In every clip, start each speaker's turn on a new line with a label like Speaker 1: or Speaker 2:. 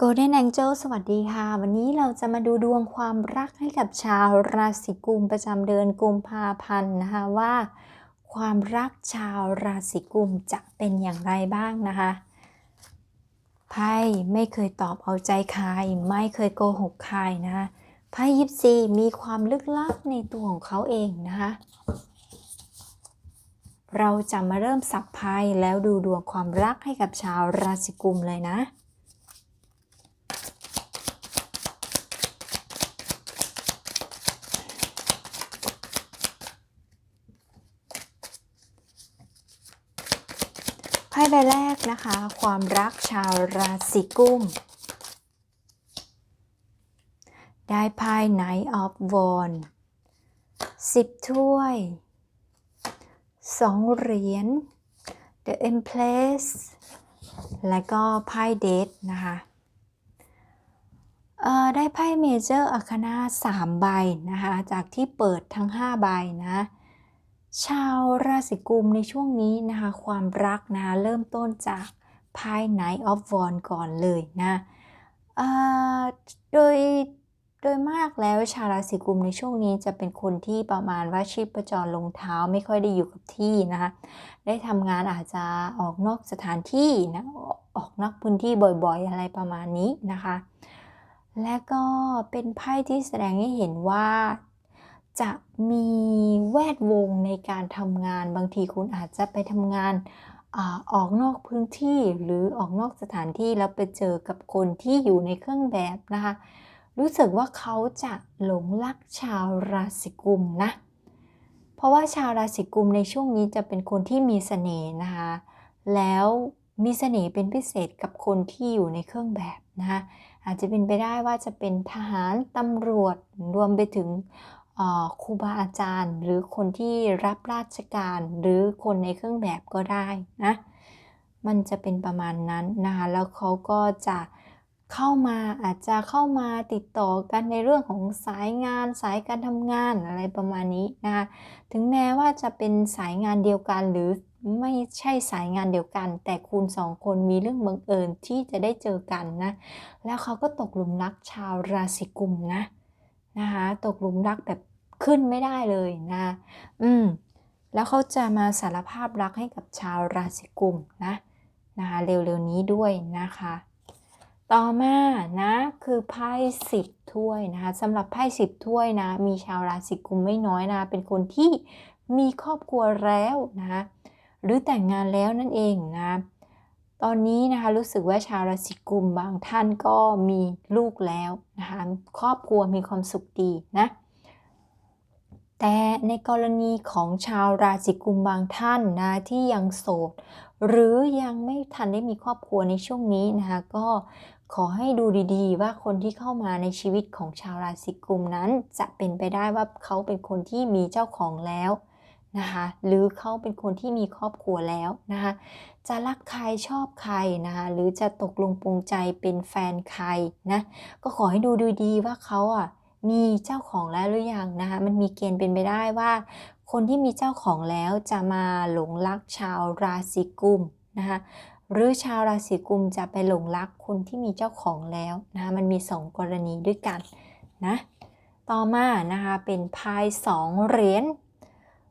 Speaker 1: Golden Angel สวัสดีค่ะ วันนี้เราจะมาดูดวงความรักให้กับชาวราศีกุมประจำเดือนกุมภาพันธ์นะคะว่า ความรักชาวราศีกุมจะเป็นอย่างไรบ้างนะคะไพ่ไม่เคยตอบเอาใจใคร ไม่เคยโกหกใครนะคะไพ่ยิปซีมีความลึกลับในตัวของเขาเองนะคะเราจะมาเริ่มสับไพ่แล้วดูดวงความรักให้กับชาวราศีกุมเลยนะ ใบแรกนะคะ ความรักชาวราศีกุมได้ไพ่ Knight of w a n d สิบถ้วยสองเหรียญ The Empress และก็ไพ่เดทนะคะเออได้ไพ่เมเจอร์อาคนาสามใบนะคะ จากที่เปิดทั้ง 5 ใบนะ ชาวราศีกุมในช่วงนี้นะคะ ความรักนะคะเริ่มต้นจากไพ่ Knight of Wands ก่อนเลยนะโดยโดยมากแล้วชาวราศีกุมในช่วงนี้จะเป็นคนที่ประมาณว่าชีพจรลงเท้าไม่ค่อยได้อยู่กับที่นะคะ ได้ทำงานอาจจะออกนอกสถานที่นะออกนอกพื้นที่บ่อยๆ อะไรประมาณนี้นะคะ และก็เป็นไพ่ที่แสดงให้เห็นว่า จะมีแวดวงในการทำงาน บางทีคุณอาจจะไปทำงานออกนอกพื้นที่หรือออกนอกสถานที่แล้วไปเจอกับคนที่อยู่ในเครื่องแบบนะคะ รู้สึกว่าเขาจะหลงรักชาวราศีกุมนะ เพราะว่าชาวราศีกุมในช่วงนี้จะเป็นคนที่มีเสน่ห์นะคะ แล้วมีเสน่ห์เป็นพิเศษกับคนที่อยู่ในเครื่องแบบนะคะอาจจะเป็นไปได้ว่าจะเป็นทหารตำรวจรวมไปถึง ครูบาอาจารย์ หรือคนที่รับราชการหรือคนในเครื่องแบบก็ได้นะ มันจะเป็นประมาณนั้นนะคะแล้วเขาก็จะเข้ามาอาจจะเข้ามาติดต่อกันในเรื่องของสายงานสายการทำงานอะไรประมาณนี้นะคะถึงแม้ว่าจะเป็นสายงานเดียวกันหรือไม่ใช่สายงานเดียวกัน แต่คุณสองคนมีเรื่องบังเอิญที่จะได้เจอกันนะ แล้วเขาก็ตกหลุมรักชาวราศีกุมนะ นะคะตกหลุมรักแบบขึ้นไม่ได้เลยนะ อืม แล้วเขาจะมาสารภาพรักให้กับชาวราศีกุมนะนะคะเร็วๆนี้ด้วยนะคะ ต่อมานะคือไพ่สิบถ้วยนะคะสำหรับไพ่สิบถ้วยนะมีชาวราศีกุมไม่น้อยนะ เป็นคนที่มีครอบครัวแล้วนะหรือแต่งงานแล้วนั่นเองนะ ตอนนี้นะคะรู้สึกว่าชาวราศีกุมบางท่านก็มีลูกแล้วนะคะครอบครัวมีความสุขดีนะแต่ในกรณีของชาวราศีกุมบางท่านนะที่ยังโสด หรือยังไม่ทันได้มีครอบครัวในช่วงนี้นะคะก็ขอให้ดูดีๆ ว่าคนที่เข้ามาในชีวิตของชาวราศีกุมนั้น จะเป็นไปได้ว่าเขาเป็นคนที่มีเจ้าของแล้ว นะคะหรือเขาเป็นคนที่มีครอบครัวแล้วนะคะจะรักใครชอบใครนะคะหรือจะตกลงปรงใจเป็นแฟนใครนะก็ขอให้ดูดูดีว่าเขาอะมีเจ้าของแล้วหรือยังนะคะมันมีเกณฑ์เป็นไปได้ว่า คนที่มีเจ้าของแล้วจะมาหลงรักชาวราศีกุมนะคะหรือชาวราศีกุมจะไปหลงรักคนที่มีเจ้าของแล้วนะคะมันมี 2 กรณีด้วยกันนะต่อมานะคะเป็นพายสองเหรียญ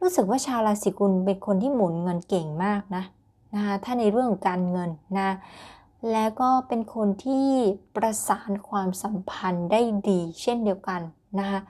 Speaker 1: รู้สึกว่าชาวราศีกุมเป็นคนที่หมุนเงินเก่งมากนะนะคะถ้าในเรื่องของการเงินนะแล้วก็เป็นคนที่ประสานความสัมพันธ์ได้ดีเช่นเดียวกันนะคะ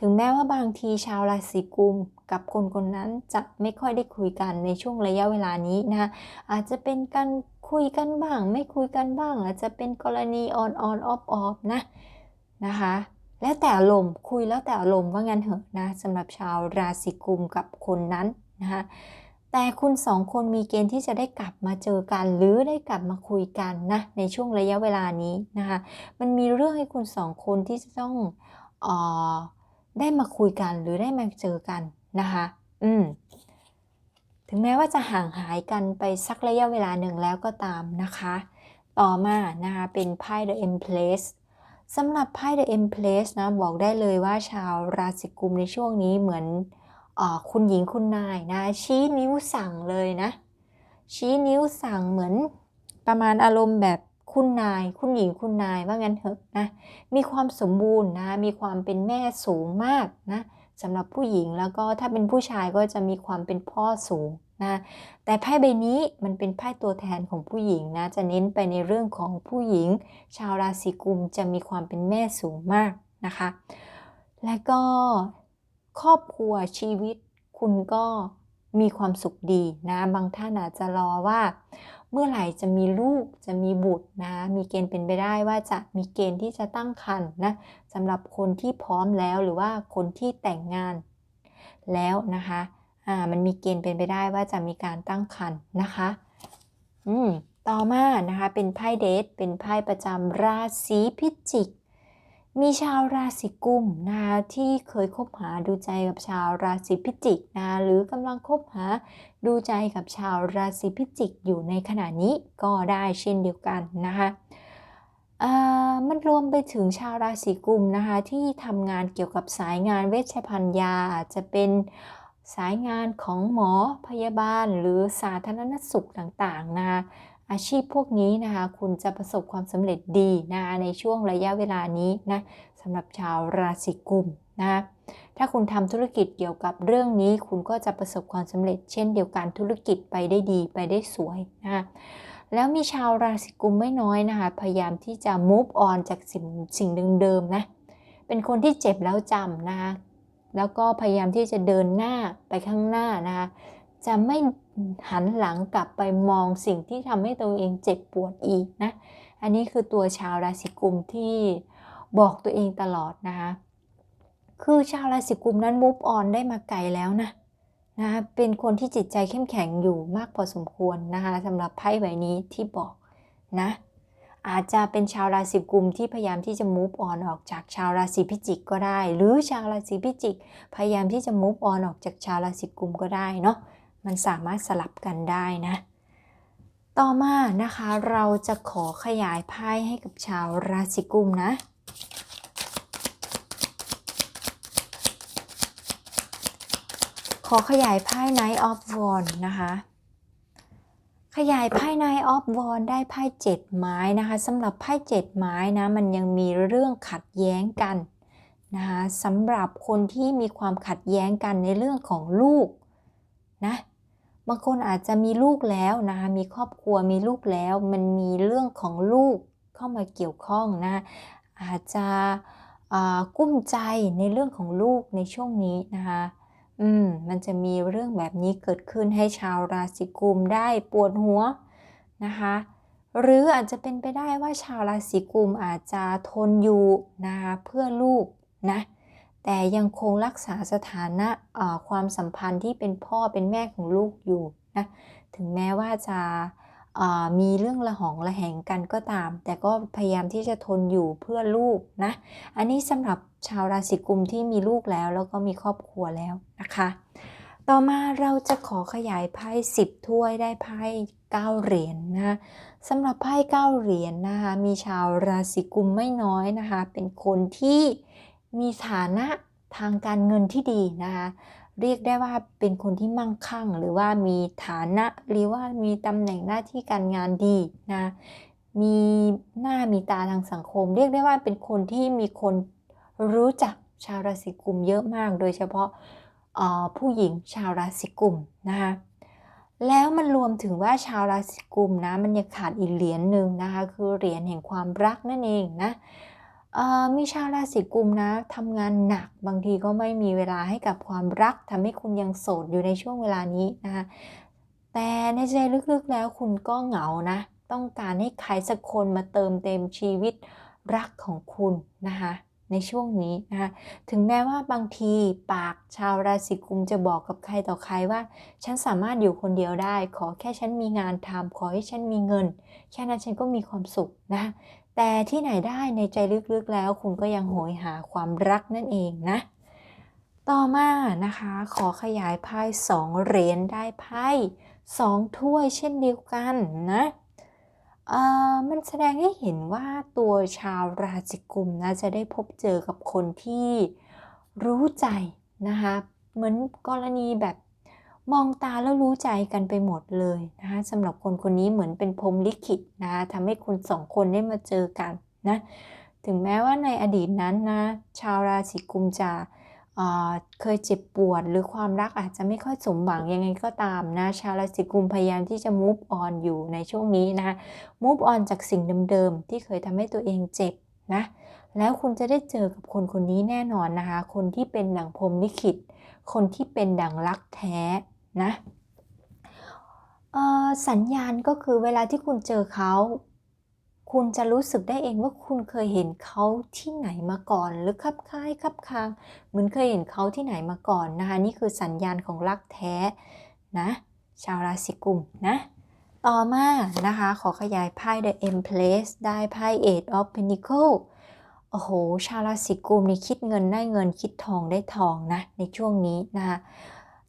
Speaker 1: ถึงแม้ว่าบางทีชาวราศีกุมกับคนคนนั้นจะไม่ค่อยได้คุยกันในช่วงระยะเวลานี้นะคะอาจจะเป็นการคุยกันบ้าง ไม่คุยกันบ้าง อาจจะเป็นกรณีออนออนออฟออฟนะนะคะ แล้วแต่อารมณ์คุยแล้วแต่อารมณ์ว่างั้นเถอะนะสำหรับชาวราศีกุมกับคนนั้นนะคะแต่คุณสองคนมีเกณฑ์ที่จะได้กลับมาเจอกัน หรือได้กลับมาคุยกันนะในช่วงระยะเวลานี้นะคะมันมีเรื่องให้คุณสองคนที่จะต้องออได้มาคุยกันหรือได้มาเจอกันนะคะอืมถึงแม้ว่าจะห่างหายกันไปสักระยะเวลาหนึ่งแล้วก็ตามนะคะ ต่อมานะคะเป็นไพ่ The Empress สำหรับไพ่ The Empress นะบอกได้เลยว่าชาวราศีกุมในช่วงนี้เหมือนอคุณหญิงคุณนายนะ ชี้นิ้วสั่งเลยนะ ชี้นิ้วสั่งเหมือนประมาณอารมณ์แบบคุณนาย คุณหญิงคุณนายว่างั้นเถอะนะมีความสมบูรณ์นะมีความเป็นแม่สูงมากนะสำหรับผู้หญิงแล้วก็ถ้าเป็นผู้ชายก็จะมีความเป็นพ่อสูง นะแต่ไพ่ใบนี้มันเป็นไพ่ตัวแทนของผู้หญิงนะ จะเน้นไปในเรื่องของผู้หญิง ชาวราศีกุมจะมีความเป็นแม่สูงมากนะคะ และก็ครอบครัวชีวิตคุณก็มีความสุขดีนะ บางท่านอาจจะรอว่า เมื่อไหร่จะมีลูกจะมีบุตรนะ มีเกณฑ์เป็นไปได้ว่าจะมีเกณฑ์ที่จะตั้งครรภ์นะสำหรับคนที่พร้อมแล้วหรือว่าคนที่แต่งงานแล้วนะคะ มันมีเกณฑ์เป็นไปได้ว่าจะมีการตั้งครรภ์นะคะ อืม ต่อมานะคะ เป็นไพ่เดท เป็นไพ่ประจำราศีพิจิก มีชาวราศีกุมนะคะที่เคยคบหาดูใจกับชาวราศีพิจิกนะหรือกำลังคบหาดูใจกับชาวราศีพิจิกอยู่ในขณะนี้ก็ได้เช่นเดียวกันนะคะมันรวมไปถึงชาวราศีกุมนะคะที่ทำงานเกี่ยวกับสายงานเวชภัณฑ์ยาจะเป็น สายงานของหมอพยาบาลหรือสาธารณสุขต่างๆนะคะอาชีพพวกนี้นะคะคุณจะประสบความสำเร็จดีนะในช่วงระยะเวลานี้นะสำหรับชาวราศีกุมนะถ้าคุณทำธุรกิจเกี่ยวกับเรื่องนี้ คุณก็จะประสบความสำเร็จ เช่นเดียวกันธุรกิจไปได้ดีไปได้สวยนะคะแล้วมีชาวราศีกุมไม่น้อยนะคะพยายามที่จะ move on จากสิ่งสิ่งเดิมๆนะเป็นคนที่เจ็บแล้วจำนะคะ แล้วก็พยายามที่จะเดินหน้าไปข้างหน้านะคะจะไม่หันหลังกลับไปมองสิ่งที่ทำให้ตัวเองเจ็บปวดอีกนะ อันนี้คือตัวชาวราศีกุมที่บอกตัวเองตลอดนะคะคือชาวราศีกุมนั้นมุฟออนได้มาไกลแล้วนะนะเป็นคนที่จิตใจเข้มแข็งอยู่มากพอสมควรนะคะสำหรับไพ่ใบนี้ที่บอกนะ อาจจะเป็นชาวราศีกุมที่พยายามที่จะ move on ออกจากชาวราศีพิจิกก็ได้ หรือชาวราศีพิจิก พยายามที่จะ move on ออกจากชาวราศีกุมก็ได้เนาะมันสามารถสลับกันได้นะ ต่อมานะคะเราจะขอขยายไพ่ให้กับชาวราศีกุมนะขอขยายไพ่ Knight of Wands นะคะ ขยายไพ่ Knight of Wands ได้ไพ่เจ็ดไม้นะคะสำหรับไพ่เจ็ดไม้นะมันยังมีเรื่องขัดแย้งกันนะคะสำหรับคนที่มีความขัดแย้งกันในเรื่องของลูกนะบางคนอาจจะมีลูกแล้วนะคะมีครอบครัวมีลูกแล้ว มันมีเรื่องของลูกเข้ามาเกี่ยวข้องนะอาจจะกุ้มใจในเรื่องของลูกในช่วงนี้นะคะ อืมมันจะมีเรื่องแบบนี้เกิดขึ้นให้ชาวราศีกุมได้ปวดหัวนะคะ หรืออาจจะเป็นไปได้ว่าชาวราศีกุมอาจจะทนอยู่นะคะเพื่อลูกนะแต่ยังคงรักษาสถานะความสัมพันธ์ที่เป็นพ่อเป็นแม่ของลูกอยู่นะถึงแม้ว่าจะมีเรื่องละหองละแหงกันก็ตาม แต่ก็พยายามที่จะทนอยู่เพื่อลูกนะ อันนี้สำหรับ ชาวราศีกุมที่มีลูกแล้ว แล้วก็มีครอบครัวแล้วนะคะ ต่อมาเราจะขอขยายไพ่สิบถ้วยได้ไพ่เก้าเหรียญนนะสำหรับไพ่เก้าเหรียญนนะคะมีชาวราศีกุมไม่น้อยนะคะ เป็นคนที่มีฐานะทางการเงินที่ดีนะคะเรียกได้ว่าเป็นคนที่มั่งคั่ง หรือว่ามีฐานะหรือว่ามีตำแหน่งหน้าที่การงานดีนะมีหน้ามีตาทางสังคม เรียกได้ว่าเป็นคนที่มีคน รู้จักชาวราศีกุมเยอะมาก โดยเฉพาะผู้หญิงชาวราศีกุมนะคะแล้วมันรวมถึงว่าชาวราศีกุมนะมันยังขาดอีกเหรียญหนึ่งนะคะคือเหรียญแห่งความรักนั่นเองนะมีชาวราศีกุมนะทำงานหนักบางทีก็ไม่มีเวลาให้กับความรักทำให้คุณยังโสดอยู่ในช่วงเวลานี้นะคะแต่ในใจลึกๆแล้วคุณก็เหงานะ ต้องการให้ใครสักคนมาเติมเต็มชีวิตรักของคุณนะคะ ในช่วงนี้นะคะถึงแม้ว่าบางทีปากชาวราศีกุมจะบอกกับใครต่อใครว่า ฉันสามารถอยู่คนเดียวได้ ขอแค่ฉันมีงานทำขอให้ฉันมีเงิน แค่นั้นฉันก็มีความสุขนะ แต่ที่ไหนได้ในใจลึกๆแล้ว คุณก็ยังโหยหาความรักนั่นเองนะ ต่อมานะคะขอขยายไพ่สองเหรียญได้ไพ่สองถ้วยเช่นเดียวกันนะ มันแสดงให้เห็นว่าตัวชาวราศีกุมนะจะได้พบเจอกับคนที่รู้ใจนะคะเหมือนกรณีแบบมองตาแล้วรู้ใจกันไปหมดเลยนะคะสำหรับคนคนนี้เหมือนเป็นพรมลิขิตนะะทำให้คุณสองคนได้มาเจอกันนะถึงแม้ว่าในอดีตนั้นนะชาวราศีกุมจะ เคยเจ็บปวดหรือความรักอาจจะไม่ค่อยสมหวังยังไงก็ตามนะ ชาวราศีกุมพยายามที่จะ move on อยู่ในช่วงนี้นะคะ move on จากสิ่งเดิมๆ ที่เคยทำให้ตัวเองเจ็บนะ แล้วคุณจะได้เจอกับคนคนนี้แน่นอนนะคะ คนที่เป็นดั่งพรมลิขิต คนที่เป็นดั่งรักแท้นะสัญญาณก็คือเวลาที่คุณเจอเขา คุณจะรู้สึกได้เองว่าคุณเคยเห็นเขาที่ไหนมาก่อน หรือคับคล้ายคับคางเหมือนเคยเห็นเขาที่ไหนมาก่อนนะคะนี่คือสัญญาณของรักแท้นะชาวราศีกุมนะต่อมานะคะขอขยายไพ่ The Empress ได้ไพ่ Eight of Pentacles โอ้โห ชาวราศีกุมนี่คิดเงินได้เงินคิดทองได้ทองนะในช่วงนี้นะคะ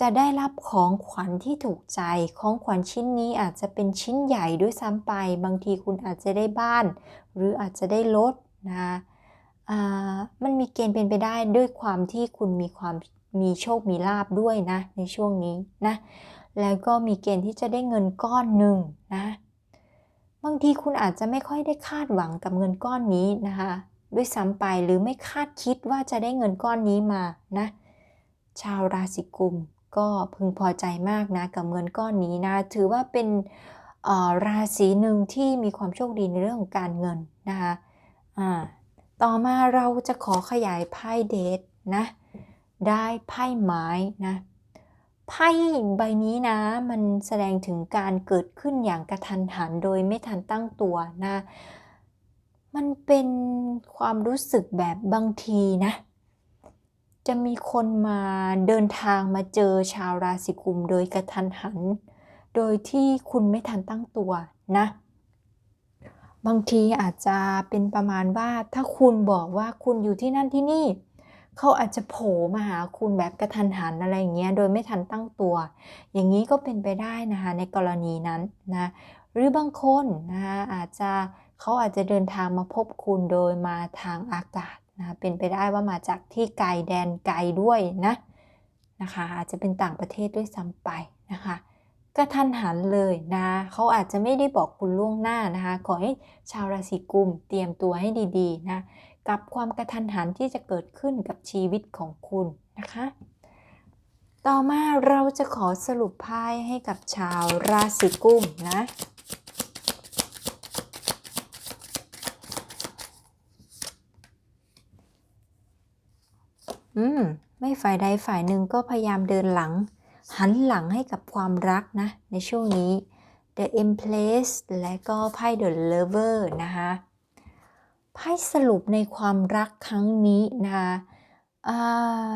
Speaker 1: จะได้รับของขวัญที่ถูกใจ ของขวัญชิ้นนี้อาจจะเป็นชิ้นใหญ่ด้วยซ้ำไป บางทีคุณอาจจะได้บ้าน หรืออาจจะได้รถนะอ่ามันมีเกณฑ์เป็นไปได้ด้วยความที่คุณมีความมีโชคมีลาบด้วยนะในช่วงนี้นะ แล้วก็มีเกณฑ์ที่จะได้เงินก้อนหนึ่งนะ บางทีคุณอาจจะไม่ค่อยได้คาดหวังกับเงินก้อนนี้นะคะ ด้วยซ้ำไปหรือไม่คาดคิดว่าจะได้เงินก้อนนี้มานะ ชาวราศีกุม ก็พึงพอใจมากนะกับเงินก้อนนี้นะ ถือว่าเป็นราศีหนึ่งที่มีความโชคดีในเรื่องของการเงินนะคะต่อมาเราจะขอขยายไพ่เดทนะ ได้ไพ่ไม้นะ ไพ่ใบนี้นะ มันแสดงถึงการเกิดขึ้นอย่างกระทันหันโดยไม่ทันตั้งตัวนะ มันเป็นความรู้สึกแบบบางทีนะ จะมีคนมาเดินทางมาเจอชาวราศีกุมโดยกระทันหัน โดยที่คุณไม่ทันตั้งตัวนะ บางทีอาจจะเป็นประมาณว่าถ้าคุณบอกว่าคุณอยู่ที่นั่นที่นี่ เขาอาจจะโผล่มาหาคุณแบบกระทันหันอะไรอย่างเงี้ยโดยไม่ทันตั้งตัว อย่างนี้ก็เป็นไปได้นะคะในกรณีนั้นนะหรือบางคนนะคะอาจจะเขาอาจจะเดินทางมาพบคุณโดยมาทางอากาศ นะเป็นไปได้ว่ามาจากที่ไกลแดนไกลด้วยนะนะคะอาจจะเป็นต่างประเทศด้วยซ้ำไปนะคะกระทันหันเลยนะเขาอาจจะไม่ได้บอกคุณล่วงหน้านะคะ ขอให้ชาวราศีกุมเตรียมตัวให้ดีๆนะกับความกระทันหันที่จะเกิดขึ้นกับชีวิตของคุณนะคะ ต่อมาเราจะขอสรุปไพ่ให้กับชาวราศีกุมนะ อืม ไม่ฝ่ายใดฝ่ายหนึ่งก็พยายามเดินหลัง หันหลังให้กับความรักนะ ในช่วงนี้ The Empress และก็ไพ่ The Lover นะคะไพ่สรุปในความรักครั้งนี้นะคะอ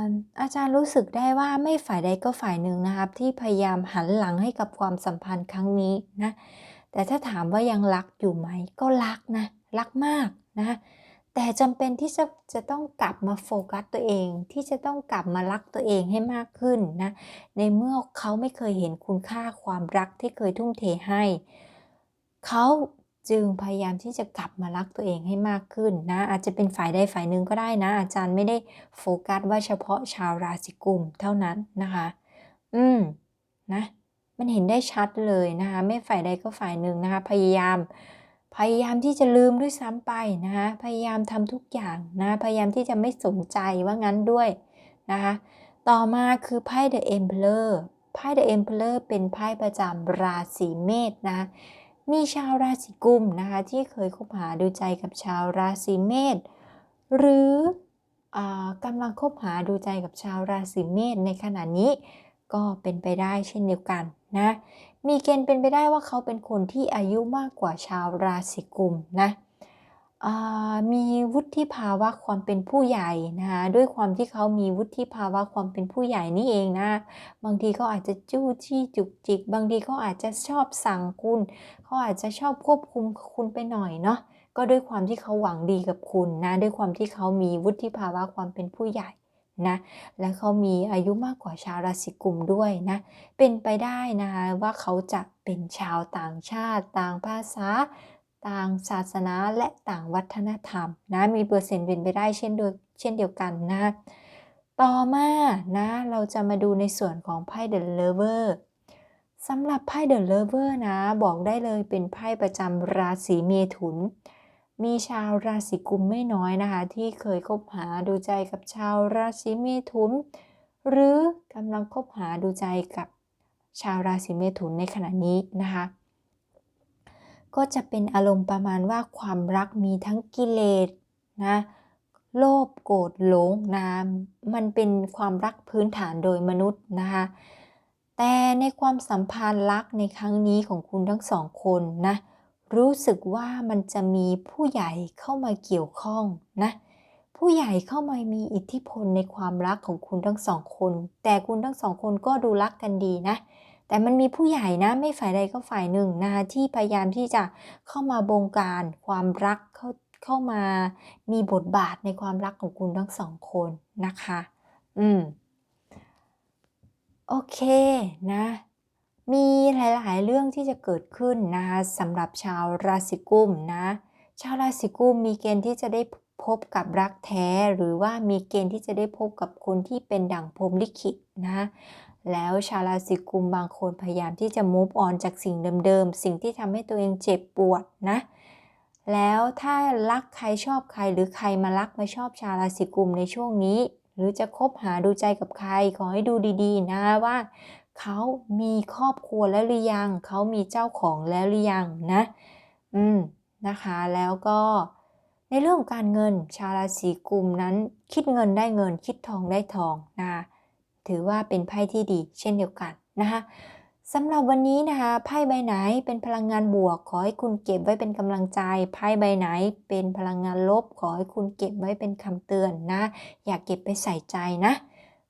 Speaker 1: าอาจารย์รู้สึกได้ว่าไม่ฝ่ายใดก็ฝ่ายหนึ่งนะครับ ที่พยายามหันหลังให้กับความสัมพันธ์ครั้งนี้นะแต่ถ้าถามว่ายังรักอยู่ไหมก็รักนะ รักมากนะ แต่จำเป็นที่จะจะต้องกลับมาโฟกัสตัวเอง ที่จะต้องกลับมารักตัวเองให้มากขึ้นนะ ในเมื่อเขาไม่เคยเห็นคุณค่าความรักที่เคยทุ่มเทให้ เขาจึงพยายามที่จะกลับมารักตัวเองให้มากขึ้นนะ อาจจะเป็นฝ่ายใดฝ่ายหนึ่งก็ได้นะ อาจารย์ไม่ได้โฟกัสว่าเฉพาะชาวราศีกุมเท่านั้นนะคะ อืมนะ มันเห็นได้ชัดเลยนะคะ ไม่ฝ่ายใดก็ฝ่ายหนึ่งนะคะ พยายาม พยายามที่จะลืมด้วยซ้ำไปนะคะพยายามทำทุกอย่างนะพยายามที่จะไม่สนใจว่างั้นด้วยนะคะต่อมาคือไพ่ The Emperor ไพ่ The Emperor เป็นไพ่ประจำราศีเมษนะมีชาวราศีกุมนะคะที่เคยคบหาดูใจกับชาวราศีเมษหรืออากำลังคบหาดูใจกับชาวราศีเมษในขณะนี้ก็เป็นไปได้เช่นเดียวกันนะ มีเกณฑ์เป็นไปได้ว่าเขาเป็นคนที่อายุมากกว่าชาวราศีกุมนะมีวุฒิภาวะความเป็นผู้ใหญ่นะคะด้วยความที่เขามีวุฒิภาวะความเป็นผู้ใหญ่นี่เองนะ บางทีเขาอาจจะจู้จี้จุกจิก บางทีเขาอาจจะชอบสั่งคุณ เขาอาจจะชอบควบคุมคุณไปหน่อยเนาะก็ด้วยความที่เขาหวังดีกับคุณนะ ด้วยความที่เขามีวุฒิภาวะความเป็นผู้ใหญ่ นะและเขามีอายุมากกว่าชาวราศีกุมด้วยนะเป็นไปได้นะคะว่าเขาจะเป็นชาวต่างชาติ ต่างภาษา ต่างศาสนาและต่างวัฒนธรรมนะมีเปอร์เซ็นต์เป็นไปได้เช่นเดียวเช่นเดียวกันนะต่อมานะเราจะมาดูในส่วนของไพ่ The Lover สำหรับไพ่ The Lover นะ บอกได้เลยเป็นไพ่ประจำราศีเมถุน มีชาวราศีกุมไม่น้อยนะคะ ที่เคยคบหาดูใจกับชาวราศีเมถุน หรือกำลังคบหาดูใจกับชาวราศีเมถุนในขณะนี้นะคะ ก็จะเป็นอารมณ์ประมาณว่าความรักมีทั้งกิเลสนะโลภโกรธหลงนะมันเป็นความรักพื้นฐานโดยมนุษย์นะคะแต่ในความสัมพันธ์รักในครั้งนี้ของคุณทั้งสองคนนะ รู้สึกว่ามันจะมีผู้ใหญ่เข้ามาเกี่ยวข้องนะ ผู้ใหญ่เข้ามามีอิทธิพลในความรักของคุณทั้งสองคน แต่คุณทั้งสองคนก็ดูรักกันดีนะ แต่มันมีผู้ใหญ่นะ ไม่ฝ่ายใดก็ฝ่ายหนึ่งนะที่พยายามที่จะเข้ามาบงการความรักเข้าเข้ามามีบทบาทในความรักของคุณทั้งสองคนนะคะ อืม โอเคนะ มีหลาย ๆ เรื่องที่จะเกิดขึ้นนะคะสำหรับชาวราศีกุมนะชาวราศีกุมมีเกณฑ์ที่จะได้พบกับรักแท้หรือว่ามีเกณฑ์ที่จะได้พบกับคนที่เป็นดั่งพรมลิขิตนะแล้วชาวราศีกุมบางคนพยายามที่จะ move on จากสิ่งเดิม ๆ สิ่งที่ทำให้ตัวเองเจ็บปวดนะแล้วถ้ารักใครชอบใครหรือใครมารักมาชอบชาวราศีกุมในช่วงนี้ หรือจะคบหาดูใจกับใครขอให้ดูดี ๆ นะว่า เขามีครอบครัวแล้วหรือยัง เขามีเจ้าของแล้วหรือยังนะ อืม นะคะ แล้วก็ในเรื่องของการเงินชาวราศีกุมนั้น คิดเงินได้เงิน คิดทองได้ทองนะคะถือว่าเป็นไพ่ที่ดี เช่นเดียวกันนะคะสำหรับวันนี้นะคะไพ่ใบไหนเป็นพลังงานบวก ขอให้คุณเก็บไว้เป็นกำลังใจไพ่ใบไหน เป็นพลังงานลบ ขอให้คุณเก็บไว้เป็นคำเตือนนะ อย่าเก็บไปใส่ใจนะ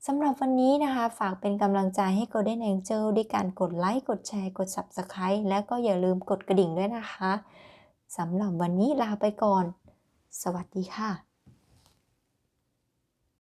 Speaker 1: สำหรับวันนี้นะคะ ฝากเป็นกำลังใจให้ Golden Angel ด้วยการกดไลค์ กดแชร์ กด Subscribe และก็อย่าลืมกดกระดิ่งด้วยนะคะ สำหรับวันนี้ลาไปก่อน สวัสดีค่ะ